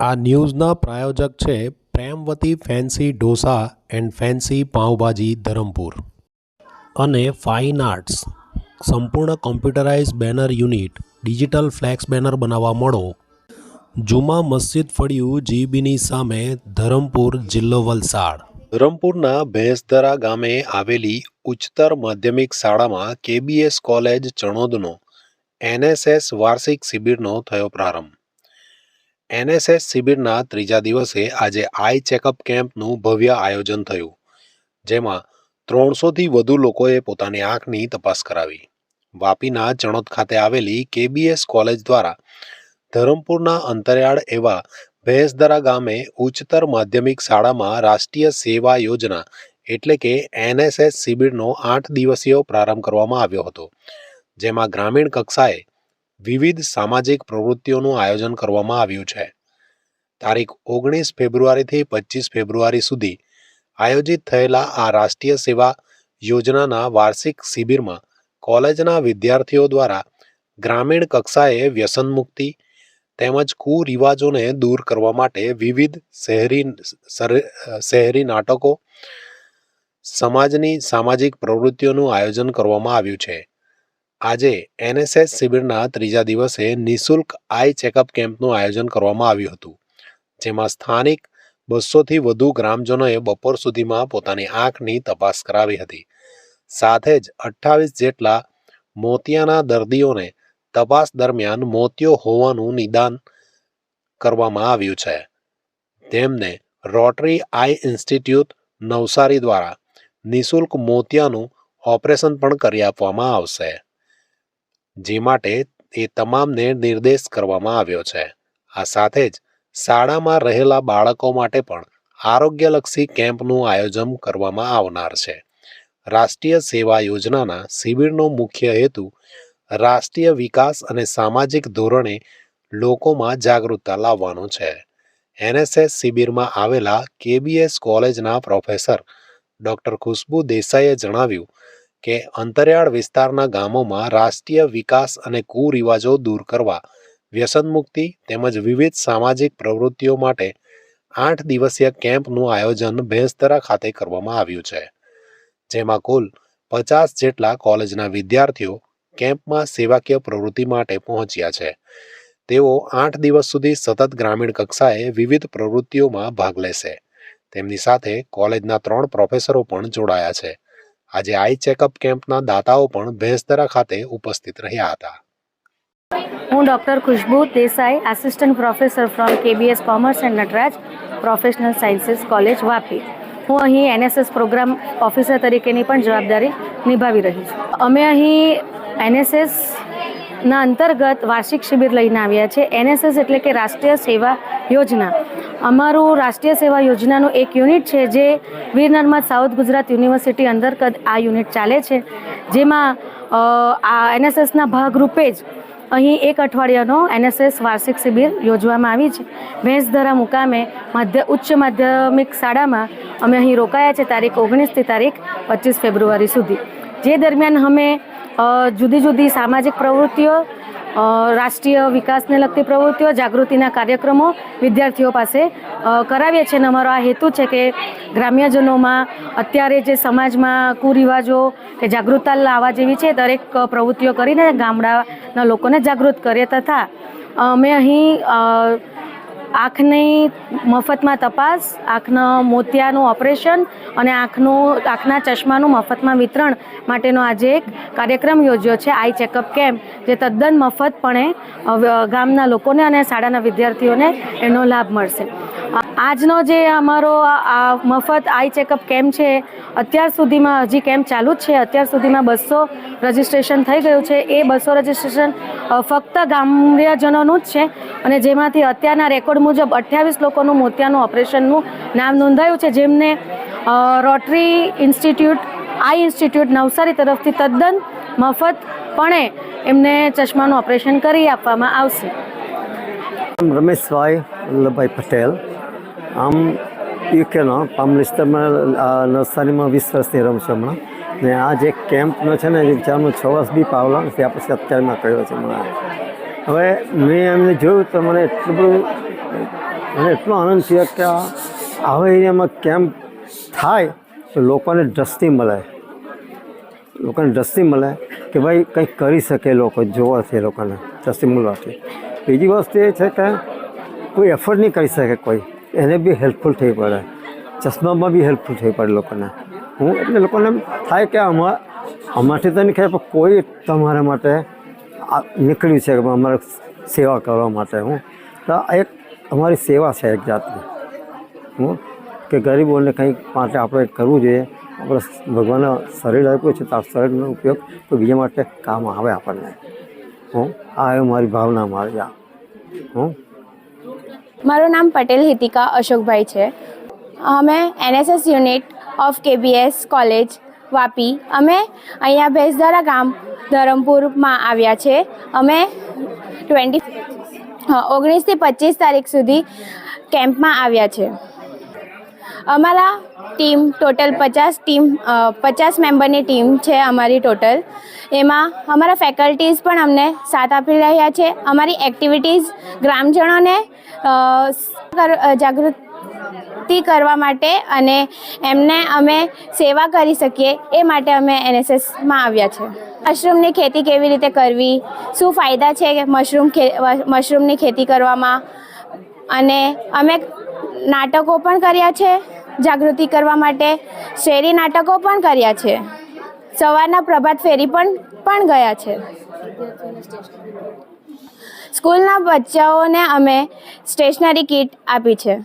આ ન્યૂઝના પ્રાયોજક છે Premvati fancy dosa and fancy pav bhaji Dharampur. અને ફાઇન આર્ટ્સ. સંપૂર્ણ computerise banner unit, digital flex banner બનાવવા મળો. જુમા મસ્જિદ ફળિયું જીબીની સામે ધરમપુર જિલ્લો વલસાડ. ધરમપુરના ભેંસધરા ગામે આવેલી ઉચ્ચતર માધ્યમિક શાળામાં કેબીએસ કોલેજ ચણોદનો, એનએસએસ વાર્ષિક શિબિરનો થયો પ્રારંભ. એનએસએસ શિબિરના ત્રીજા દિવસે આજે આઈ ચેકઅપ કેમ્પનું ભવ્ય આયોજન થયું, જેમાં ત્રણસોથી વધુ લોકોએ પોતાની આંખની તપાસ કરાવી. વાપીના ચણોદ ખાતે આવેલી કેબીએસ કોલેજ દ્વારા ધરમપુરના અંતરિયાળ એવા ભેંસદરા ગામે ઉચ્ચતર માધ્યમિક શાળામાં રાષ્ટ્રીય સેવા યોજના એટલે કે એનએસએસ શિબિરનો આઠ દિવસીય પ્રારંભ કરવામાં આવ્યો હતો, જેમાં ગ્રામીણ કક્ષાએ વિવિધ સામાજિક પ્રવૃત્તિઓનું આયોજન કરવામાં આવ્યું છે. તારીખ ઓગણીસ ફેબ્રુઆરીથી પચીસ ફેબ્રુઆરી સુધી આયોજિત થયેલા આ રાષ્ટ્રીય સેવા યોજનાના વાર્ષિક શિબિરમાં કોલેજના વિદ્યાર્થીઓ દ્વારા ગ્રામીણ કક્ષાએ વ્યસન મુક્તિ તેમજ કુરિવાજોને દૂર કરવા માટે વિવિધ શહેરી શહેરી નાટકો સમાજની સામાજિક પ્રવૃત્તિઓનું આયોજન કરવામાં આવ્યું છે. આજે એનએસએસ શિબિરના ત્રીજા દિવસે નિઃશુલ્ક આઈ ચેકઅપ કેમ્પનું આયોજન કરવામાં આવ્યું હતું, જેમાં સ્થાનિક બસોથી વધુ ગ્રામજનોએ બપોર સુધીમાં પોતાની આંખની તપાસ કરાવી હતી. સાથે જ અઠ્ઠાવીસ જેટલા મોતિયાના દર્દીઓને તપાસ દરમિયાન મોતિયો હોવાનું નિદાન કરવામાં આવ્યું છે. તેમને રોટરી આઈ ઇન્સ્ટિટ્યૂટ નવસારી દ્વારા નિઃશુલ્ક મોતિયાનું ઓપરેશન પણ કરી આપવામાં આવશે. જે માટે એ તમામને નિર્દેશ કરવામાં આવ્યો છે. આ સાથે જ શાળામાં રહેલા બાળકો માટે પણ આરોગ્યલક્ષી કેમ્પનું આયોજન કરવામાં આવનાર છે. રાષ્ટ્રીય સેવા યોજનાના શિબિરનો મુખ્ય હેતુ રાષ્ટ્રીય વિકાસ અને સામાજિક ધોરણે લોકોમાં જાગૃતતા લાવવાનો છે. એનએસએસ શિબિરમાં આવેલા કેબીએસ કોલેજના પ્રોફેસર ડૉક્ટર ખુશ્બુ દેસાઈએ જણાવ્યું કે અંતરિયાળ વિસ્તારના ગામોમાં રાષ્ટ્રીય વિકાસ અને કુરિવાજો દૂર કરવા, વ્યસન મુક્તિ તેમજ વિવિધ સામાજિક પ્રવૃત્તિઓ માટે આઠ દિવસીય કેમ્પનું આયોજન ભેંસતરા ખાતે કરવામાં આવ્યું છે. જેમાં કુલ પચાસ જેટલા કોલેજના વિદ્યાર્થીઓ કેમ્પમાં સેવાકીય પ્રવૃત્તિ માટે પહોંચ્યા છે. તેઓ આઠ દિવસ સુધી સતત ગ્રામીણ કક્ષાએ વિવિધ પ્રવૃત્તિઓમાં ભાગ લેશે. તેમની સાથે કોલેજના ત્રણ પ્રોફેસરો પણ જોડાયા છે. આજે આઈ ચેકઅપ કેમ્પના દાતાઓ પણ ભેંસદરા ખાતે ઉપસ્થિત રહ્યા હતા. હું doctor Khushbu Desai assistant professor from KBS commerce and Nataraj professional sciences college Vapi. હું અહીં એનએસએસ પ્રોગ્રામ ઓફિસર તરીકેની પણ જવાબદારી નિભાવી રહી છું. અમે અહીં એનએસએસના અંતર્ગત વાર્ષિક શિબિર લઈને આવ્યા છે. એનએસએસ એટલે કે રાષ્ટ્રીય સેવા યોજના. અમારું રાષ્ટ્રીય સેવા યોજનાનું એક યુનિટ છે જે વીર નર્મદ સાઉથ ગુજરાત યુનિવર્સિટી અંતર્ગત આ યુનિટ ચાલે છે. જેમાં આ એનએસએસના ભાગરૂપે જ અહીં એક અઠવાડિયાનો એનએસએસ વાર્ષિક શિબિર યોજવામાં આવી છે. ભેંસધરા મુકામે મધ્ય, ઉચ્ચ માધ્યમિક શાળામાં અમે અહીં રોકાયા છે તારીખ ઓગણીસથી તારીખ પચીસ ફેબ્રુઆરી સુધી. જે દરમિયાન અમે જુદી જુદી સામાજિક પ્રવૃત્તિઓ રાષ્ટ્રીય વિકાસને લગતી પ્રવૃત્તિઓ, જાગૃતિના કાર્યક્રમો વિદ્યાર્થીઓ પાસે કરાવીએ છીએ અને અમારો આ હેતુ છે કે ગ્રામ્યજનોમાં અત્યારે જે સમાજમાં કુરિવાજો કે જાગૃતતા લાવવા જેવી છે, દરેક પ્રવૃત્તિઓ કરીને ગામડાના લોકોને જાગૃત કરીએ તથા અમે અહીં આંખની મફતમાં તપાસ, આંખના મોતિયાનું ઓપરેશન અને આંખનું, આંખના ચશ્માનું મફતમાં વિતરણ માટેનો આજે એક કાર્યક્રમ યોજ્યો છે, આઈ ચેકઅપ કેમ્પ, જે તદ્દન મફતપણે ગામના લોકોને અને શાળાના વિદ્યાર્થીઓને એનો લાભ મળશે. આજનો જે અમારો આ મફત આઈ ચેકઅપ કેમ્પ છે, અત્યાર સુધીમાં હજી કેમ્પ ચાલુ જ છે, અત્યાર સુધીમાં બસો રજિસ્ટ્રેશન થઈ ગયું છે, એ બસો રજિસ્ટ્રેશન ફક્ત ગામ્યજનોનું જ છે અને જેમાંથી અત્યારના રેકોર્ડ મુજબ અઠ્યાવીસ લોકોનું મોતિયાનું ઓપરેશનનું નામ નોંધાયું છે, જેમને rotary institute, eye institute Navsari તરફથી તદ્દન મફતપણે એમને ચશ્માનું ઓપરેશન કરી આપવામાં આવશે. રમેશભાઈ વલ્લભભાઈ પટેલ. આમ યુકેનો પામ વિસ્તારમાં નવસારીમાં વીસ વર્ષથી રહું છું હમણાં. ને આ જે કેમ્પનો છે ને ચારનો છ વર્ષ બી પાવલો ત્યાં પછી અત્યારમાં કર્યો છે હમણાં. હવે મેં એમને જોયું તો મને એટલું બધું, મને એટલો આનંદ થયો કે આવા એરિયામાં કેમ્પ થાય તો લોકોને દ્રષ્ટિ મળે. લોકોને દ્રષ્ટિ મળે કે ભાઈ કંઈક કરી શકે લોકો જોવાથી લોકોને દ્રષ્ટિ મળવાથી. બીજી વસ્તુ એ છે કે કોઈ એફર્ટ નહીં કરી શકે કોઈ. એને બી હેલ્પફુલ થઈ પડે. ચશ્મામાં બી હેલ્પફુલ થઈ પડે લોકોને. હું એટલે લોકોને થાય કે અમા અમારાથી તો નહીં ખાય પણ કોઈ તમારા માટે નીકળ્યું છે કે અમારે સેવા કરવા માટે હું. તો એક અમારી સેવા છે એક જાતની. હું કે ગરીબોને કંઈક માટે આપણે કરવું જોઈએ. આપણે ભગવાનના શરીર આપ્યું છે તો આ શરીરનો ઉપયોગ કોઈ બીજા માટે કામ આવે આપણને. હું, આ એ મારી ભાવના મારી આ. હું. મારું નામ પટેલ હિતિકા અશોકભાઈ છે. અમે NSS unit of KBS college Vapi. અમે અહીંયા ભેંસધારા ગામ ધરમપુરમાં આવ્યા છે. અમે ટ્વેન્ટી ઓગણીસથી પચીસ તારીખ સુધી કેમ્પમાં આવ્યા છે. અમારા ટીમ ટોટલ પચાસ ટીમ પચાસ મેમ્બરની ટીમ છે અમારી ટોટલ. એમાં અમારા ફેકલ્ટીઝ પણ અમને સાથ આપી રહ્યા છે. અમારી એક્ટિવિટીઝ ગ્રામજનોને અ, જાગૃતિ કરવા માટે અને એમને અમે સેવા કરી શકીએ એ માટે અમે એનએસએસમાં આવ્યા છે. મશરૂમની ખેતી કેવી રીતે કરવી? શું ફાયદા છે મશરૂમ મશરૂમની ખેતી કરવામાં? અને અમે નાટકો પણ કર્યા છે જાગૃતિ કરવા માટે. શેરી નાટકો પણ કર્યા છે. સવારના પ્રભાત ફેરી પણ પણ ગયા છે. સ્કૂલના બચ્ચાઓને અમે સ્ટેશનરી કીટ આપી છે.